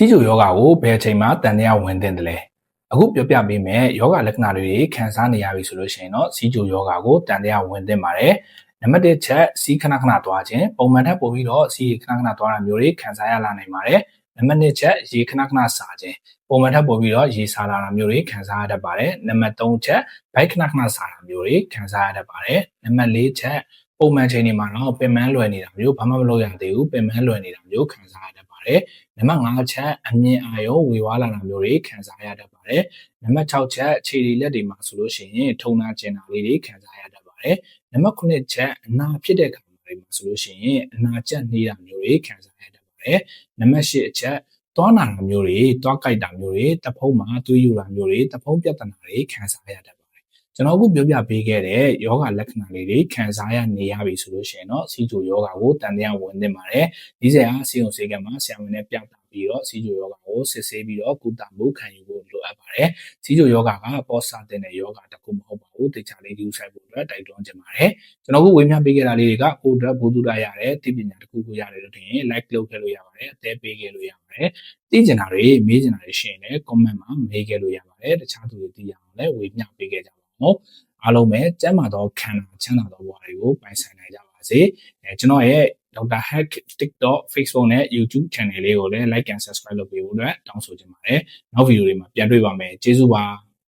စီးကျူယောဂါကိုဘယ်အချိန်မှတန်တရားဝင်သင့်တယ်လဲအခုပြောပြပေးမယ်ယောဂလက္ခဏာတွေခံစားနေရပြီဆိုလို့ရှိရင်တော့စီးကျူယောဂါကိုတန်တရားဝင်သင့်ပါတယ်နံပါတ်1ချက်စီးခဏခဏသွားခြင်းပုံမှန်ထက်ပိုပြီးတော့စီးခဏခဏသွားတာမျိုးတွေခံစားရလာနိုင်ပါတယ်နံပါတ်2ချက်ရေခဏခဏစားခြင်းပုံမှန်ထက်ပိုပြီးတော့ရေစားလာတာမျိုးတွေခံစားရတတ်ပါတယ်နံပါတ်3ချက်ဘိုက်ခဏခဏစားတာမျိုးတွေခံစားရတတ်ပါတယ်နံပါတ်4ချက် ပုံမှန်ချိန်တွေမှာတော့ပင်မလွယ်နေတာမျိုးဘာမှမလုပ်ရသေးဘူးပင်မလွယ်နေတာမျိုးခံစားရတတ်ပါတယ်နံပါတ်5ချက်အမြင်အာရုံဝေဝါးလာတာမျိုးတွေခံစားရတတ်ပါတယ်နံပါတ်6ချက်ခြေတွေလက်တွေမှာဆိုလို့ရှိရင်ထုံနာကျင်တာလေးတွေခံစားရတတ်ပါတယ်နံပါတ်9ချက်အနာဖြစ်တဲ့ခါတွေမှာဆိုလို့ရှိရင်အနာကျက်နေတာမျိုးတွေခံစားရတတ်ပါတယ်နံပါတ်10အချက်သွားနာတာမျိုးတွေသွားကြိုက်တာမျိုးတွေတဖုံးမှာသွေးယူတာမျိုးတွေတဖုံးပြဿနာတွေခံစားရတတ် ကျွန်တော်အခုပြောပြပေးခဲ့တဲ့ယောဂလက္ခဏာလေးတွေခံစားရနေရပြီဆိုလို့ရှိရင်တော့စီဂျိုယောဂကိုတန်တရားဝင်သင့်ပါတယ်။ဒီစရာစီုံစေကမှာဆရာဝန်နဲ့ပြသပြီးတော့စီဂျိုယောဂကိုစစ်ဆေးပြီးတော့ကုသမှုခံယူဖို့လိုအပ်ပါတယ်။စီဂျိုယောဂကပေါ်စာတင်တဲ့ယောဂတစ်ခုမဟုတ်ပါဘူး။တေချာလေးဒီဥဆိုင်ဖို့အတွက်တိုက်တွန်းချင်ပါတယ်။ကျွန်တော်ကဝေမျှပေးခဲ့တာလေးတွေကကိုအတွက်ဘုသူရရတဲ့သိပညာတစ်ခုခုရတယ်လို့ထင်ရင် like လုပ်ခဲ့လို့ရပါတယ်။အသေးပေးခဲ့လို့ရပါတယ်။သိကျင်တာတွေမေးကျင်တာတွေရှိရင်လည်း comment မှာမေးခဲ့လို့ရပါတယ်။တခြားသူတွေသိရအောင်လည်းဝေမျှပေးခဲ့ကြနော် အားလုံးပဲကျမ်းမာသောခန္ဓာချမ်းသာသောဘဝတွေကိုပိုင်ဆိုင်နိုင်ကြပါစေအဲကျွန်တော်ရဲ့ Dr. Hack TikTok Facebook နဲ့ YouTube channel လေးကိုလည်း like and subscribe လုပ်ပေးဖို့အတွက်တောင်းဆိုချင်ပါတယ်နောက်ဗီဒီယိုတွေမှာပြန်တွေ့ပါမယ်ကျေးဇူးပါ